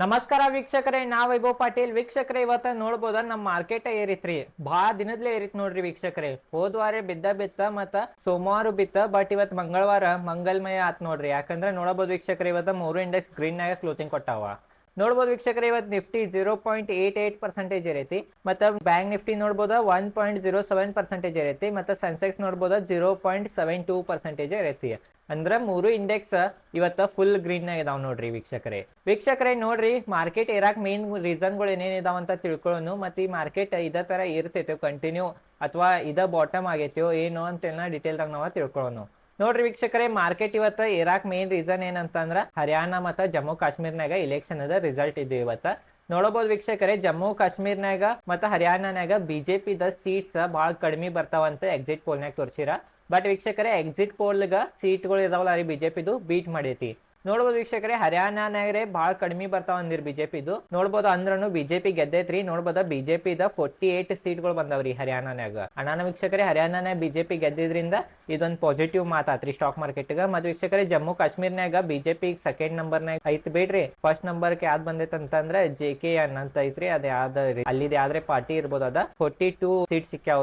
ನಮಸ್ಕಾರ ವೀಕ್ಷಕರೇ ನಾ ವೈಭವ್ ಪಾಟೀಲ್. ವೀಕ್ಷಕರೇ, ಇವತ್ತ ನೋಡ್ಬೋದ ನಮ್ಮ ಮಾರ್ಕೆಟ್ ಏರಿತ್ರಿ. ಬಾಳ ದಿನದ್ಲೇ ಏರಿತ್ ನೋಡ್ರಿ ವೀಕ್ಷಕರೇ. ಹೋದ್ವಾರ ಬಿದ್ದ ಬಿತ್ತ ಮತ್ತ ಸೋಮವಾರ ಬಿತ್ತ ಬಟ್ ಇವತ್ ಮಂಗಳವಾರ ಮಂಗಲ್ಮಯ ಆತ್ ನೋಡ್ರಿ. ಯಾಕಂದ್ರೆ ನೋಡಬಹುದು ವೀಕ್ಷಕರೇ, ಇವತ್ತ ಮೂರು ಇಂಡೆಕ್ಸ್ ಸ್ಕ್ರೀನ್ ನಾಗ ಕ್ಲೋಸಿಂಗ್ ಕೊಟ್ಟಾವ. ನೋಡ್ಬೋದು ವೀಕ್ಷಕರೇ, ಇವತ್ತು Nifty zero point eight eight percentage ಇರೈತಿ. ಮತ್ತೆ bank Nifty ನೋಡ್ಬೋದ, one point zero seven percentage ಇರೈತಿ. ಮತ್ತೆ Sensex ನೋಡ್ಬೋದ, zero point seven two percentage ಇರೈತಿ. ಅಂದ್ರೆ ಮೂರು ಇಂಡೆಕ್ಸ್ ಇವತ್ತ ಫುಲ್ ಗ್ರೀನ್ ಇದಾವ್ ನೋಡ್ರಿ ವೀಕ್ಷಕರೇ. ವೀಕ್ಷಕರೇ, ನೋಡ್ರಿ ಮಾರ್ಕೆಟ್ ಏರಾಕ್ ಮೇನ್ ರೀಸನ್ಗಳು ಏನೇನ್ ಇದಾವ ಅಂತ ತಿಳ್ಕೊಳ್ಳೋನು ಮತ್ತೆ ಈ ಮಾರ್ಕೆಟ್ ಇದೇ ತರ ಇರ್ತೈತೆ ಕಂಟಿನ್ಯೂ ಅಥವಾ ಇದ ಬಾಟಮ್ ಆಗೈತೋ, ಏನು ಅಂತೆಲ್ಲ ಡೀಟೇಲ್ದಾಗ ನಾವು ತಿಳ್ಕೊಳ್ಳೋನು ನೋಡ್ರಿ ವೀಕ್ಷಕರೇ ಮಾರ್ಕೆಟ್ ಇವತ್ತ ಇರಾಕ್ ಮೇನ್ ರೀಸನ್ ಏನಂತಂದ್ರ ಹರಿಯಾಣ ಮತ್ತ ಜಮ್ಮು ಕಾಶ್ಮೀರ್ನಾಗ ಇಲೆಕ್ಷನ್ ಅದ ರಿಸಲ್ಟ್ ಇದ್ದು ಇವತ್ತ. ನೋಡಬಹುದು ವೀಕ್ಷಕರೇ, ಜಮ್ಮು ಕಾಶ್ಮೀರ್ನಾಗ ಮತ್ತ ಹರಿಯಾಣನಾಗ ಬಿಜೆಪಿ ದ ಸೀಟ್ಸ್ ಬಹಳ ಕಡಿಮೆ ಬರ್ತಾವಂತ ಎಕ್ಸಿಟ್ ಪೋಲ್ನಾಗ ತೋರಿಸಿರ. ಬಟ್ ವೀಕ್ಷಕರೇ ಎಕ್ಸಿಟ್ ಪೋಲ್ಗ ಸೀಟ್ಗಳು ಇದಾವಲ್ಲ ರೀ ಬಿಜೆಪಿದು ಬೀಟ್ ಮಾಡೈತಿ. ನೋಡ್ಬೋದು ವೀಕ್ಷಕರೇ ಹರಿಯಾಣನಾಗ್ರೆ ಬಹಳ ಕಡಿಮೆ ಬರ್ತಾವ ಅಂದಿರ್ ಬಿಜೆಪಿದು. ನೋಡ್ಬೋದು ಅಂದ್ರೂ ಬಿಜೆಪಿ ಗೆದ್ದೈತ್ರಿ. ನೋಡ್ಬೋದ ಬಿಜೆಪಿ ದ ಫೋರ್ಟಿ ಏಟ್ ಸೀಟ್ಗಳು ಬಂದವ್ರಿ ಹರಿಯಾಣನಾಗ ಅಣ್ಣನ ವೀಕ್ಷಕರೇ ಹರಿಯಾಣನ ಬಿಜೆಪಿ ಗೆದ್ದಿದ್ರಿಂದ ಇದೊಂದು ಪಾಸಿಟಿವ್ ಮಾತಾತ್ರಿ ಸ್ಟಾಕ್ ಮಾರ್ಕೆಟ್ ಗ ಮತ್ ವೀಕ್ಷಕರೇ, ಜಮ್ಮು ಕಾಶ್ಮೀರ್ನಾಗ ಬಿಜೆಪಿ ಸೆಕೆಂಡ್ ನಂಬರ್ ನಾಗ ಐತ್ ಬಿಡ್ರಿ. ಫಸ್ಟ್ ನಂಬರ್ ಯಾವ್ದು ಬಂದೈತೆ ಅಂತಂದ್ರೆ ಜೆ ಕೆ ಎನ್ ಅಂತ ಐತ್ರಿ. ಅದ ಯಾವ್ದ ಅಲ್ಲಿದ ಯಾವ್ದ್ರೆ ಪಾರ್ಟಿ ಇರ್ಬೋದು ಅದ. ಫೋರ್ಟಿ ಟೂ ಸೀಟ್ ಸಿಕ್ಕ್ಯಾವ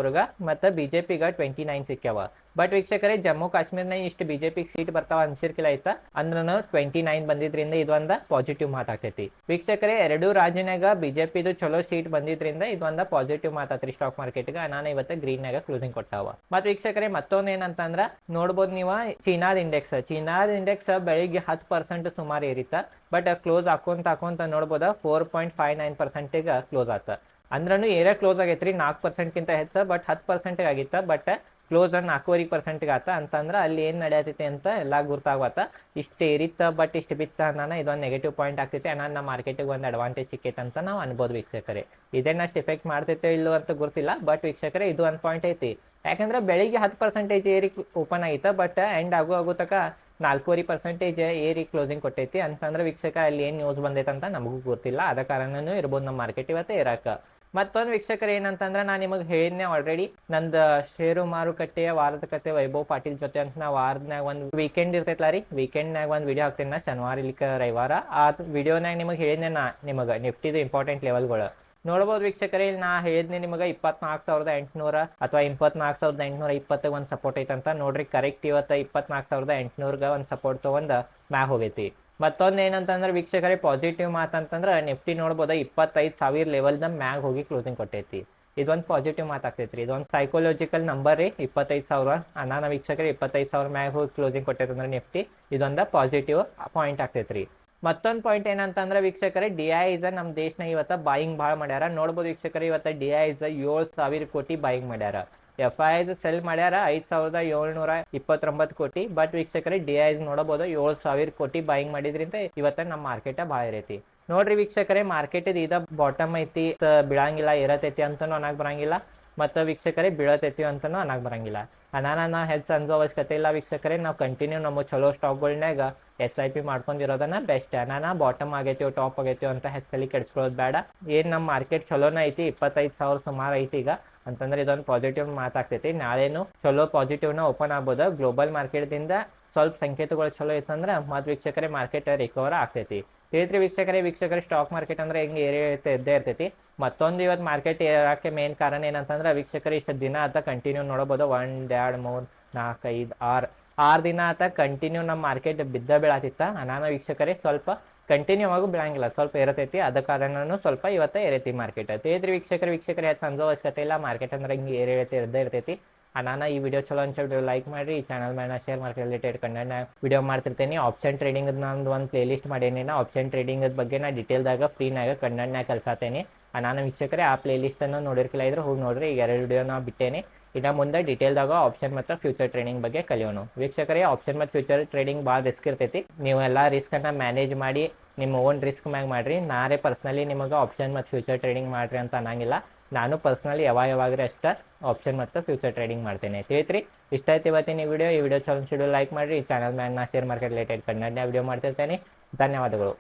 ಮತ್ತ ಬಿಜೆಪಿ ಬಿಜೆಪಿಗ ಟ್ವೆಂಟಿ ನೈನ್ ಸಿಕ್ಕ್ಯಾವ. ಬಟ್ ವೀಕ್ಷಕರೇ, ಜಮ್ಮು ಕಾಶ್ಮೀರ್ನ ಇಷ್ಟು ಬಿಜೆಪಿ ಸೀಟ್ ಬರ್ತಾವ ಅನ್ಸಿರ್ಕಿಲ್ಲ ಆಯ್ತಾ? ಅಂದ್ರೂ ಟ್ವೆಂಟಿ ನೈನ್ ಬಂದಿದ್ರಿಂದ ಇದೊಂದ ಪಾಸಿಟಿವ್ ಮಾತಾಗ್ತೈತಿ. ವೀಕ್ಷಕರೇ ಎರಡು ರಾಜ್ಯನಾಗ ಬಿಜೆಪಿದು ಚಲೋ ಸೀಟ್ ಬಂದಿದ್ರಿಂದ ಇದೊಂದ ಪಾಸಿಟಿವ್ ಮಾತಾತ್ರಿ ಸ್ಟಾಕ್ ಮಾರ್ಕೆಟ್ಗೆ ನಾನು ಇವತ್ತು ಗ್ರೀನ್ಯಾಗ ಕ್ಲೋಸಿಂಗ್ ಕೊಟ್ಟಾವ. ಮತ್ತೆ ವೀಕ್ಷಕರೇ ಮತ್ತೊಂದು ಏನಂತಂದ್ರ ನೋಡ್ಬೋದು ನೀವು ಚೀನಾದ ಇಂಡೆಕ್ಸ್ ಚೀನಾದ ಇಂಡೆಕ್ಸ್ ಬೆಳಿಗ್ಗೆ ಹತ್ತು ಪರ್ಸೆಂಟ್ ಸುಮಾರು ಏರಿತ ಬಟ್ ಕ್ಲೋಸ್ ಹಾಕೊಂತ ಹಾಕೊಂತ ನೋಡ್ಬೋದ ಫೋರ್ ಪಾಯಿಂಟ್ ಫೈವ್ ನೈನ್ ಪರ್ಸೆಂಟಿಗೆ ಕ್ಲೋಸ್ ಆತ. ಅಂದ್ರೂ ಏರಿಯಾ ಕ್ಲೋಸ್ ಆಗೈತ್ರಿ ನಾಲ್ಕು ಪರ್ಸೆಂಟ್ಗಿಂತ ಹೆಚ್ಚು ಬಟ್ ಹತ್ತು ಪರ್ಸೆಂಟಿಗೆ ಆಗಿತ್ತ. ಬಟ್ ಕ್ಲೋಸ್ ಅನ್ ನಾಲ್ಕೂವರೆ ಪರ್ಸೆಂಟ್ಗೆ ಆತ. ಅಂತಂದ್ರೆ ಅಲ್ಲಿ ಏನು ನಡೆಯತೈತಿ ಅಂತ ಎಲ್ಲ ಗುರ್ತಾಗತ್ತ ಇಷ್ಟು ಏರಿತ್ತ ಬಟ್ ಇಷ್ಟು ಬಿತ್ತ ನಾನು ಇದೊಂದು ನೆಗೆಟಿವ್ ಪಾಯಿಂಟ್ ಆಗ್ತೈತೆ. ನಾನು ನಮ್ಮ ಮಾರ್ಕೆಟಿಗೆ ಒಂದು ಅಡ್ವಾಂಟೇಜ್ ಸಿಕ್ಕೈತೆ ಅಂತ ನಾವು ಅನ್ಬೋದು ವೀಕ್ಷಕರೇ. ಇದೇನಷ್ಟು ಎಫೆಕ್ಟ್ ಮಾಡ್ತೈತೆ ಇಲ್ಲೋ ಅಂತ ಗೊತ್ತಿಲ್ಲ ಬಟ್ ವೀಕ್ಷಕರೇ ಇದು ಒಂದು ಪಾಯಿಂಟ್ ಐತಿ. ಯಾಕಂದ್ರೆ ಬೆಳಿಗ್ಗೆ ಹತ್ತು ಪರ್ಸೆಂಟೇಜ್ ಏರಿ ಓಪನ್ ಆಗಿತ್ತ ಬಟ್ ಎಂಡ್ ಆಗೋ ಆಗೋ ತಕ ನಾಲ್ಕೂವರೆ ಪರ್ಸೆಂಟೇಜ್ ಏರಿ ಕ್ಲೋಸಿಂಗ್ ಕೊಟ್ಟೈತಿ. ಅಂತಂದ್ರೆ ವೀಕ್ಷಕ ಅಲ್ಲಿ ಏನು ನ್ಯೂಸ್ ಬಂದೈತೆ ಅಂತ ನಮಗೂ ಗೊತ್ತಿಲ್ಲ. ಅದ ಕಾರಣನೂ ಇರ್ಬೋದು ನಮ್ಮ ಮಾರ್ಕೆಟ್ ಇವತ್ತು ಇರಾಕ. ಮತ್ತೊಂದು ವೀಕ್ಷಕರು ಏನಂತಂದ್ರೆ ನಾನು ನಿಮಗೆ ಹೇಳಿದ್ನೆ ಆಲ್ರೆಡಿ ನಂದು ಷೇರು ಮಾರುಕಟ್ಟೆಯ ವಾರದ ಕತೆ, ವೈಭವ್ ಪಾಟೀಲ್ ಜೊತೆ ಅಂತ ನಾ ವಾರದಾಗ ಒಂದು ವೀಕೆಂಡ್ ಇರ್ತೈತಲ್ಲ ರೀ ವೀಕೆಂಡ್ನಾಗ ಒಂದು ವಿಡಿಯೋ ಹಾಕ್ತೀನಿ ನಾ ಶನಿವಾರ, ಇಲ್ಲಿಕ ರವಿವಾರ. ಆ ವಿಡಿಯೋನಾಗ ನಿಮಗೆ ಹೇಳಿದ್ನೆ ನಾ ನಿಮಗೆ. ನಿಫ್ಟಿದು ಇಂಪಾರ್ಟೆಂಟ್ ಲೆವೆಲ್ಗಳು ನೋಡ್ಬೋದು ವೀಕ್ಷಕರೇ ನಾ ಹೇಳಿದ್ನಿ ನಿಮಗೆ ಇಪ್ಪತ್ನಾಲ್ಕು ಸಾವಿರದ ಎಂಟುನೂರ ಅಥವಾ ಇಪ್ಪತ್ನಾಲ್ಕು ಸಾವಿರದ ಎಂಟುನೂರ ಇಪ್ಪತ್ತಗೆ ಒಂದು ಸಪೋರ್ಟ್ ಐತಂತ. ನೋಡ್ರಿ ಕರೆಕ್ಟ್ ಇವತ್ತು ಇಪ್ಪತ್ನಾಲ್ಕು ಸಾವಿರದ ಎಂಟುನೂರ್ಗೆ ಒಂದು ಸಪೋರ್ಟ್ ತೊಗೊಂಡು ಮ್ಯಾಗ್ ಹೋಗೈತಿ. ಮತ್ತೊಂದು ಏನಂತಂದ್ರೆ ವೀಕ್ಷಕರೇ ಪಾಸಿಟಿವ್ ಮಾತಂತಂದ್ರೆ ನಿಫ್ಟಿ ನೋಡ್ಬೋದ, ಇಪ್ಪತ್ತೈದು ಸಾವಿರ ಲೆವೆಲ್ದ ಮ್ಯಾಗ್ ಹೋಗಿ ಕ್ಲೋಸಿಂಗ್ ಕೊಟ್ಟೈತಿ. ಇದೊಂದು ಪಾಸಿಟಿವ್ ಮಾತಾಗ್ತೈತ್ರಿ. ಇದೊಂದು ಸೈಕೋಲಾಜಿಕಲ್ ನಂಬರ್ ರೀ, ಇಪ್ಪತ್ತೈದು ಸಾವಿರ. ಅನಾನ ವೀಕ್ಷಕರೇ, ಇಪ್ಪತ್ತೈದು ಸಾವಿರ ಮ್ಯಾಗ್ ಹೋಗಿ ಕ್ಲೋಸಿಂಗ್ ಕೊಟ್ಟೈತಿ ಅಂದ್ರೆ ನಿಫ್ಟಿ ಇದೊಂದು ಪಾಸಿಟಿವ್ ಪಾಯಿಂಟ್ ಆಗ್ತೈತ್ರಿ. ಮತ್ತೊಂದು ಪಾಯಿಂಟ್ ಏನಂತಂದ್ರೆ ವೀಕ್ಷಕರೇ ಡಿ ಐ ಇಸ್ ನಮ್ಮ ದೇಶನ ಇವತ್ತು ಬಾಯಿಂಗ್ ಭಾಳ ಮಾಡ್ಯಾರ. ನೋಡ್ಬೋದು ವೀಕ್ಷಕರೇ, ಇವತ್ತು ಡಿ ಐ ಇಸ್ ಏಳು ಸಾವಿರ ಕೋಟಿ ಬಾಯಿಂಗ್ ಮಾಡ್ಯಾರ. ಎಫ್ ಐ ಐಸ್ ಸೆಲ್ ಮಾಡ್ಯಾರ ಐದು ಸಾವಿರದ ಏಳ್ನೂರ ಇಪ್ಪತ್ತೊಂಬತ್ತು ಕೋಟಿ. ಬಟ್ ವೀಕ್ಷಕರೇ ಡಿ ಐಸ್ ನೋಡಬಹುದು ಏಳು ಸಾವಿರ ಕೋಟಿ ಬಾಯಿಂಗ್ ಮಾಡಿದ್ರಿಂದ ಇವತ್ತ ನಮ್ಮ ಮಾರ್ಕೆಟ್ ಭಾಳ ಇರೈತಿ. ನೋಡ್ರಿ ವೀಕ್ಷಕರೇ ಮಾರ್ಕೆಟ್ ಇದ ಬಾಟಮ್ ಐತಿ ಬೀಳಂಗಿಲ್ಲ ಇರತೈತಿ ಅಂತನೂ ಅನ್ನಕ್ ಬರಂಗಿಲ್ಲ. ಮತ್ತು ವೀಕ್ಷಕರೇ, ಬೀಳತೈತಿ ಅಂತನೂ ಅನ್ನಕ್ ಬರಂಗಿಲ್ಲ. ಅನಾನ ನಾ ಹೆಚ್ಚು ಅನ್ಸೋ ಅವಶ್ಯಕತೆ ಇಲ್ಲ ವೀಕ್ಷಕರೇ, ನಾವು ಕಂಟಿನ್ಯೂ ನಮ್ಮ ಚಲೋ ಸ್ಟಾಕ್ಗಳ್ನಾಗ ಎಸ್ ಐ ಪಿ ಮಾಡ್ಕೊಂಡಿರೋದನ್ನ ಬೆಸ್ಟ್ ಅನಾನ ಬಾಟಮ್ ಆಗೈತಿ ಟಾಪ್ ಆಗೈತಿ ಅಂತ ಹೆಸರಲ್ಲಿ ಕೆಡ್ಸ್ಕೊಳ್ಳೋದು ಬೇಡ. ಏನು ನಮ್ಮ ಮಾರ್ಕೆಟ್ ಚಲೋನ ಐತಿ, ಇಪ್ಪತ್ತೈದು ಸಾವಿರ ಸುಮಾರು ಐತಿ ಈಗ. ಅಂತಂದ್ರೆ ಇದೊಂದು ಪಾಸಿಟಿವ್ ಮಾತಾಗ್ತೈತಿ. ನಾಳೆನು ಚಲೋ ಪಾಸಿಟಿವ್ನ ಓಪನ್ ಆಗ್ಬೋದು. ಗ್ಲೋಬಲ್ ಮಾರ್ಕೆಟ್ದಿಂದ ಸ್ವಲ್ಪ ಸಂಕೇತಗಳು ಚಲೋ ಇತ್ತಂದ್ರೆ ಮತ್ತು ವೀಕ್ಷಕರೇ ಮಾರ್ಕೆಟ್ ರಿಕವರ್ ಆಗ್ತೈತಿ. ತಿಳಿದ್ರಿ ವೀಕ್ಷಕರೇ ವೀಕ್ಷಕರೇ ಸ್ಟಾಕ್ ಮಾರ್ಕೆಟ್ ಅಂದ್ರೆ ಹೆಂಗೆ ಏರಿಯಾ ಇದ್ದೇ ಇರ್ತೈತಿ. ಮತ್ತೊಂದು ಇವತ್ತು ಮಾರ್ಕೆಟ್ ಏರಕ್ಕೆ ಮೇನ್ ಕಾರಣ ಏನಂತಂದ್ರೆ ವೀಕ್ಷಕರು ಇಷ್ಟು ದಿನ ಆತ ಕಂಟಿನ್ಯೂ ನೋಡಬಹುದು ಒನ್ ಎರಡು, ಮೂರು, ನಾಲ್ಕು, ಐದು, ಆರು ಆರು ದಿನ ಆತ ಕಂಟಿನ್ಯೂ ನಮ್ಮ ಮಾರ್ಕೆಟ್ ಬಿದ್ದ ಬೀಳಾತಿತ್ತ. ಅನಾನ ವೀಕ್ಷಕರೇ ಸ್ವಲ್ಪ ಕಂಟಿನ್ಯೂ ಆಗು ಬಿಡಂಗಿಲ್ಲ. ಸ್ವಲ್ಪ ಇರತೈತಿ ಅದ ಕಾರಣನೂ ಸ್ವಲ್ಪ ಇವತ್ತ ಏರೈತಿ ಮಾರ್ಕೆಟ್ ತಿಳಿದ್ರಿ ವೀಕ್ಷಕರು ವೀಕ್ಷಕರು ಹೆಚ್ಚು ಸಂಜೆ ಅವಶ್ಯಕತೆ ಇಲ್ಲ. ಮಾರ್ಕೆಟ್ ಅಂದ್ರೆ ಹಿಂಗೆ ಏರಿಯಾ ಇರದೇ ಇರ್ತೈತಿ. ನಾನು ಈ ವಿಡಿಯೋ ಚಲೋ ಅನ್ಸೋ ಲೈಕ್ ಮಾಡಿ ಈ ಚಾನಲ್ ಮೇಲೆ share market related content video ಮಾಡ್ತಿರ್ತೀನಿ. ಆಪ್ಷನ್ ಟ್ರೇಡಿಂಗ್ ನಂದು ಒಂದು ಪ್ಲೇ ಲಿಸ್ಟ್ ಮಾಡೀನಿ. ನಾ ಆಪ್ಷನ್ ಟ್ರೇಡಿಂಗ್ ಬಗ್ಗೆ ನಾ ಡೀಟೇಲ್ದಾಗ ಫ್ರೀನಾಗ ಕಂಟೆಂಟ್ನಾಗ ಕಲ್ಸಾತೇನೆ. ನಾನು ವೀಕ್ಷಕರೇ, ಆ ಪ್ಲೇ ಲಿಸ್ಟನ್ನು ನೋಡಿರ್ಕಿಲ್ಲ ಇದ್ರೆ ಹೋಗಿ ನೋಡ್ರಿ. ಈಗ ಎರಡು ವಿಡಿಯೋನ ಬಿಟ್ಟೇನೆ. ಇನ್ನು ಮುಂದೆ ಡೀಟೇಲ್ದಾಗ ಆಪ್ಷನ್ ಮತ್ತು ಫ್ಯೂಚರ್ ಟ್ರೇಡಿಂಗ್ ಬಗ್ಗೆ ಕಲಿಯೋಣ ವೀಕ್ಷಕರೇ ಆಪ್ಷನ್ ಮತ್ತು ಫ್ಯೂಚರ್ ಟ್ರೇಡಿಂಗ್ ಭಾಳ ರಿಸ್ಕ್ ಇರ್ತೈತಿ. ನೀವು ಎಲ್ಲ ರಿಸ್ಕನ್ನು ಮ್ಯಾನೇಜ್ ಮಾಡಿ, ನಿಮ್ಮ ಓನ್ ರಿಸ್ಕ್ ಮ್ಯಾಗ ಮಾಡಿರಿ. ನಾರೇ ಪರ್ಸ್ನಲಿ ನಿಮಗೆ ಆಪ್ಷನ್ ಮತ್ತು ಫ್ಯೂಚರ್ ಟ್ರೇಡಿಂಗ್ ಮಾಡಿರಿ ಅಂತ ಅನ್ನಂಗಿಲ್ಲ. ನಾನು ಪರ್ಸ್ನಲಿ ಯಾವಾಗ ಯಾವಾಗ್ರೆ ಅಷ್ಟ ಆಪ್ಷನ್ ಮತ್ತು ಫ್ಯೂಚರ್ ಟ್ರೇಡಿಂಗ್ ಮಾಡ್ತೇನೆ. ತಿಳಿತ್ರಿ? ಇಷ್ಟ ಆಯ್ತು ಇವತ್ತಿನ ವಿಡಿಯೋ ಈ ವಿಡಿಯೋ ಚಲೋ ಲೈಕ್ ಮಾಡಿರಿ. ಈ ಚಾನಲ್ ಮ್ಯಾಗ ನಾ share market related Kannada video ಮಾಡ್ತಿರ್ತೇನೆ. ಧನ್ಯವಾದಗಳು.